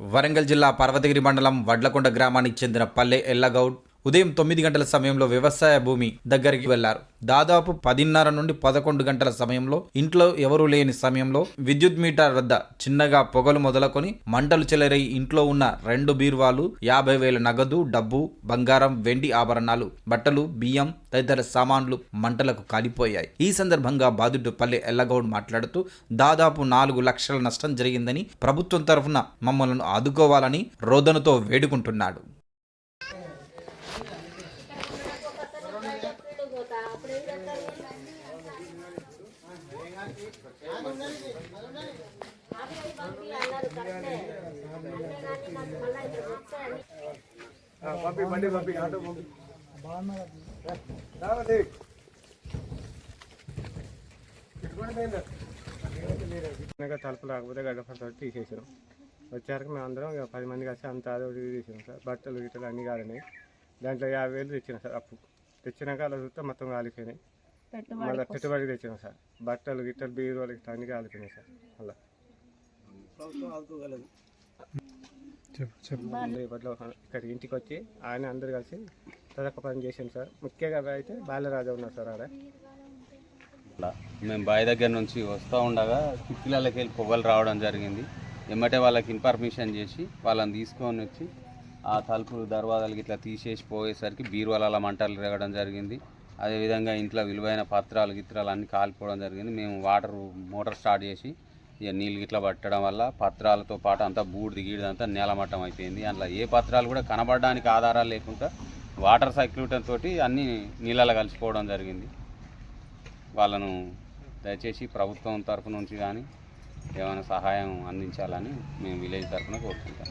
వరంగల్ జిల్లా పర్వతగిరి మండలం వడ్లకొండ గ్రామానికి చెందిన పల్లె ఎల్లగౌడ్ ఉదయం తొమ్మిది గంటల సమయంలో వ్యవసాయ భూమి దగ్గరికి వెళ్ళారు. దాదాపు పదిన్నర నుండి పదకొండు గంటల సమయంలో ఇంట్లో ఎవరూ లేని సమయంలో విద్యుత్ మీటర్ వద్ద చిన్నగా పొగలు మొదలుకొని మంటలు చెలరై ఇంట్లో ఉన్న రెండు బీరువాలు యాభై వేల నగదు డబ్బు బంగారం వెండి ఆభరణాలు బట్టలు బియ్యం తదితర సామాన్లు మంటలకు కాలిపోయాయి. ఈ సందర్భంగా బాధితుడు పల్లె ఎల్లగౌడ్ మాట్లాడుతూ దాదాపు నాలుగు లక్షల నష్టం జరిగిందని ప్రభుత్వం తరఫున మమ్మలను ఆదుకోవాలని రోదనతో వేడుకుంటున్నాడు. పంపి బండి పంపి ఆటో పంపి. రావండి తలుపు రాకపోతే గడ్డపడితో తీసేసాం వచ్చాక మేము అందరం పది మంది కలిసి అంత అదో సార్. బట్టలు గిట్టలు అన్నీ కాలినాయి. దాంట్లో యాభై వేలు తెచ్చినాం సార్ అప్పు. తెచ్చినాక అలా చూస్తే మొత్తం కాలిపోయినాయి. మళ్ళీ పెట్టుబడి తెచ్చినాం సార్. బట్టలు గిట్టలు బీరువాలు గిట్ట అన్నీ కాలిపోయినాయి సార్. అలా రేపట్లో ఇక్కడ ఇంటికి వచ్చి ఆయన అందరు కలిసి తదక పని చేసాను సార్. ముఖ్యంగా అయితే బాలరాజా ఉన్నారు సార్ ఆడ. అలా మేము బావి దగ్గర నుంచి వస్తూ ఉండగా కిటికీలకి వెళ్ళి పొగలు రావడం జరిగింది. ఎమ్మటే వాళ్ళకి ఇన్ఫర్మేషన్ చేసి వాళ్ళని తీసుకొని వచ్చి ఆ తలుపులు దర్వాజాలకి ఇట్లా తీసేసి పోయేసరికి బీరువాల మంటలు రేగడం జరిగింది. అదేవిధంగా ఇంట్లో విలువైన పత్రాలు గిత్రాలు అన్నీ కాలిపోవడం జరిగింది. మేము వాటర్ మోటార్ స్టార్ట్ చేసి ఇక నీళ్ళు గిట్లా పట్టడం వల్ల పత్రాలతో పాటు అంతా బూడిది గీడిదంతా నేలమట్టం అయిపోయింది. అందులో ఏ పత్రాలు కూడా కనబడడానికి ఆధారాలు లేకుండా వాటర్ సర్క్యూటర్ తోటి అన్నీ నీళ్ళలో కలిసిపోవడం జరిగింది. వాళ్ళను దయచేసి ప్రభుత్వం తరపు నుంచి కానీ ఏమైనా సహాయం అందించాలని మేము విలేజ్ తరఫున కోరుకుంటాం.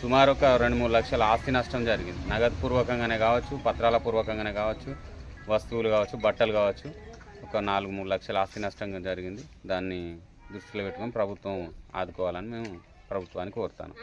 సుమారు ఒక రెండు మూడు లక్షల ఆస్తి నష్టం జరిగింది. నగదు పూర్వకంగానే కావచ్చు పత్రాల పూర్వకంగానే కావచ్చు. వస్తువులు కావచ్చు బట్టలు కావచ్చు ఒక నాలుగు మూడు లక్షల ఆస్తి నష్టంగా జరిగింది. దాన్ని దృష్టిలో పెట్టుకొని ప్రభుత్వం ఆదుకోవాలని మేము ప్రభుత్వాన్ని కోరుతాను.